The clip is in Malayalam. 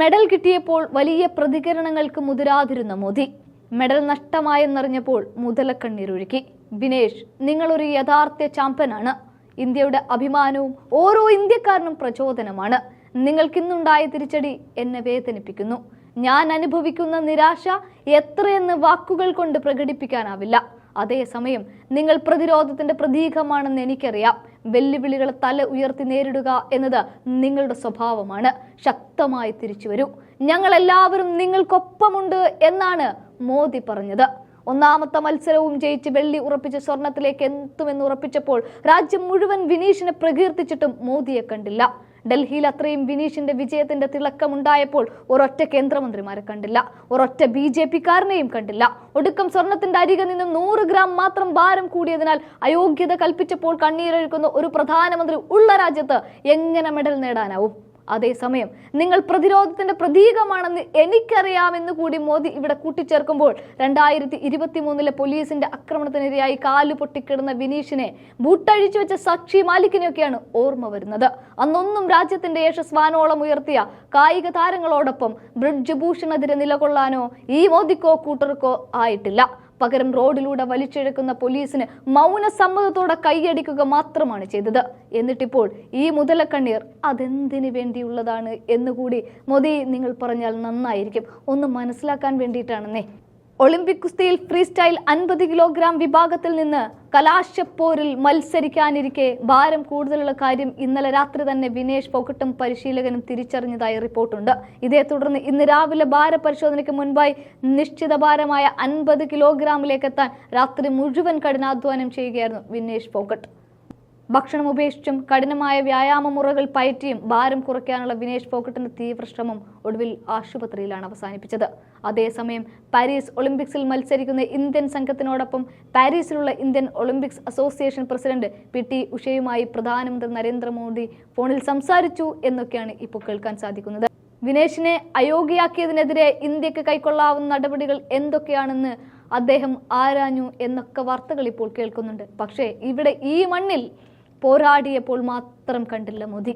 മെഡൽ കിട്ടിയപ്പോൾ വലിയ പ്രതികരണങ്ങൾക്ക് മുതിരാതിരുന്ന മോദി. മെഡൽ നഷ്ടമായെന്നറിഞ്ഞപ്പോൾ മുതലക്കണ്ണീരൊഴുക്കി ബിനേഷ് നിങ്ങളൊരു യഥാർത്ഥ ചാമ്പ്യനാണ്. ഇന്ത്യയുടെ അഭിമാനവും ഓരോ ഇന്ത്യക്കാരനും പ്രചോദനമാണ്. നിങ്ങൾക്കിന്നുണ്ടായ തിരിച്ചടി എന്നെ വേദനിപ്പിക്കുന്നു. ഞാൻ അനുഭവിക്കുന്ന നിരാശ എത്രയെന്ന് വാക്കുകൾ കൊണ്ട് പ്രകടിപ്പിക്കാനാവില്ല. അതേസമയം നിങ്ങൾ പ്രതിരോധത്തിന്റെ പ്രതീകമാണെന്ന് എനിക്കറിയാം. വെല്ലുവിളികളെ തല ഉയർത്തി നേരിടുക എന്നത് നിങ്ങളുടെ സ്വഭാവമാണ്. ശക്തമായി തിരിച്ചു വരൂ. ഞങ്ങൾ എല്ലാവരും നിങ്ങൾക്കൊപ്പമുണ്ട് എന്നാണ് മോദി പറഞ്ഞത്. ഒന്നാമത്തെ മത്സരവും ജയിച്ച് വെള്ളി ഉറപ്പിച്ച് സ്വർണത്തിലേക്ക് എത്തുമെന്ന് ഉറപ്പിച്ചപ്പോൾ രാജ്യം മുഴുവൻ വിനീഷിനെ പ്രകീർത്തിച്ചിട്ടും മോദിയെ കണ്ടില്ല. ഡൽഹിയിൽ അത്രയും വിനീഷിന്റെ വിജയത്തിന്റെ തിളക്കമുണ്ടായപ്പോൾ ഒരൊറ്റ കേന്ദ്രമന്ത്രിമാരെ കണ്ടില്ല. ഒരൊറ്റ ബി ജെ പിക്കാരനെയും കണ്ടില്ല. ഒടുക്കം സ്വർണത്തിന്റെ അരികെ നിന്നും നൂറ് ഗ്രാം മാത്രം ഭാരം കൂടിയതിനാൽ അയോഗ്യത കൽപ്പിച്ചപ്പോൾ കണ്ണീരൊഴുക്കുന്ന ഒരു പ്രധാനമന്ത്രി ഉള്ള രാജ്യത്ത് എങ്ങനെ മെഡൽ നേടാനാവും? അതേസമയം നിങ്ങൾ പ്രതിരോധത്തിന്റെ പ്രതീകമാണെന്ന് എനിക്കറിയാമെന്ന് കൂടി മോദി ഇവിടെ കൂട്ടിച്ചേർക്കുമ്പോൾ രണ്ടായിരത്തി ഇരുപത്തി മൂന്നിലെ പോലീസിന്റെ ആക്രമണത്തിനിരയായി കാലു പൊട്ടിക്കിടന്ന വിനീഷിനെ ബൂട്ടഴിച്ചു വെച്ച സാക്ഷി മാലിക്കിനെയൊക്കെയാണ് ഓർമ്മ വരുന്നത്. അന്നൊന്നും രാജ്യത്തിന്റെ യശസ്വാനോളം ഉയർത്തിയ കായിക താരങ്ങളോടൊപ്പം ബ്രിഡ്ജ് ഭൂഷണെതിരെ നിലകൊള്ളാനോ ഈ മോദിക്കോ കൂട്ടർക്കോ ആയിട്ടില്ല. പകരം റോഡിലൂടെ വലിച്ചിഴക്കുന്ന പോലീസിന് മൗന സമ്മതത്തോടെ കൈയടിക്കുക മാത്രമാണ് ചെയ്തത്. എന്നിട്ടിപ്പോൾ ഈ മുതലക്കണ്ണീർ അതെന്തിനു വേണ്ടിയുള്ളതാണ് എന്നുകൂടി മോദി നിങ്ങൾ പറഞ്ഞാൽ നന്നായിരിക്കും. ഒന്ന് മനസ്സിലാക്കാൻ വേണ്ടിയിട്ടാണെന്നേ. ഒളിമ്പിക് കുസ്തിയിൽ ഫ്രീ സ്റ്റൈൽ അൻപത് കിലോഗ്രാം വിഭാഗത്തിൽ നിന്ന് കലാശപ്പോരിൽ മത്സരിക്കാനിരിക്കെ ഭാരം കൂടുതലുള്ള കാര്യം ഇന്നലെ രാത്രി തന്നെ വിനേഷ് പൊക്കട്ടും പരിശീലകനും തിരിച്ചറിഞ്ഞതായി റിപ്പോർട്ടുണ്ട്. ഇതേ തുടർന്ന് ഇന്ന് രാവിലെ ഭാരപരിശോധനയ്ക്ക് മുൻപായി നിശ്ചിത ഭാരമായ അൻപത് കിലോഗ്രാമിലേക്കെത്താൻ രാത്രി മുഴുവൻ കഠിനാധ്വാനം ചെയ്യുകയായിരുന്നു വിനേഷ് ഫോഗട്ട് ഭക്ഷണം ഉപേക്ഷിച്ചും കഠിനമായ വ്യായാമ മുറകൾ പയറ്റിയും ഭാരം കുറയ്ക്കാനുള്ള വിനേഷ് പോക്കറ്റിന്റെ തീവ്രശ്രമം ഒടുവിൽ ആശുപത്രിയിലാണ് അവസാനിപ്പിച്ചത്. അതേസമയം പാരീസ് ഒളിമ്പിക്സിൽ മത്സരിക്കുന്ന ഇന്ത്യൻ സംഘത്തിനോടൊപ്പം പാരീസിലുള്ള Indian Olympics association president P T ഉഷയുമായി പ്രധാനമന്ത്രി നരേന്ദ്രമോദി ഫോണിൽ സംസാരിച്ചു എന്നൊക്കെയാണ് ഇപ്പോൾ കേൾക്കാൻ സാധിക്കുന്നത്. വിനേഷിനെ അയോഗ്യയാക്കിയതിനെതിരെ ഇന്ത്യയ്ക്ക് കൈക്കൊള്ളാവുന്ന നടപടികൾ എന്തൊക്കെയാണെന്ന് അദ്ദേഹം ആരാഞ്ഞു എന്നൊക്കെ വാർത്തകൾ ഇപ്പോൾ കേൾക്കുന്നുണ്ട്. പക്ഷേ ഇവിടെ ഈ മണ്ണിൽ പോരാടിയപ്പോൾ മാത്രം കണ്ടില്ല മോദി.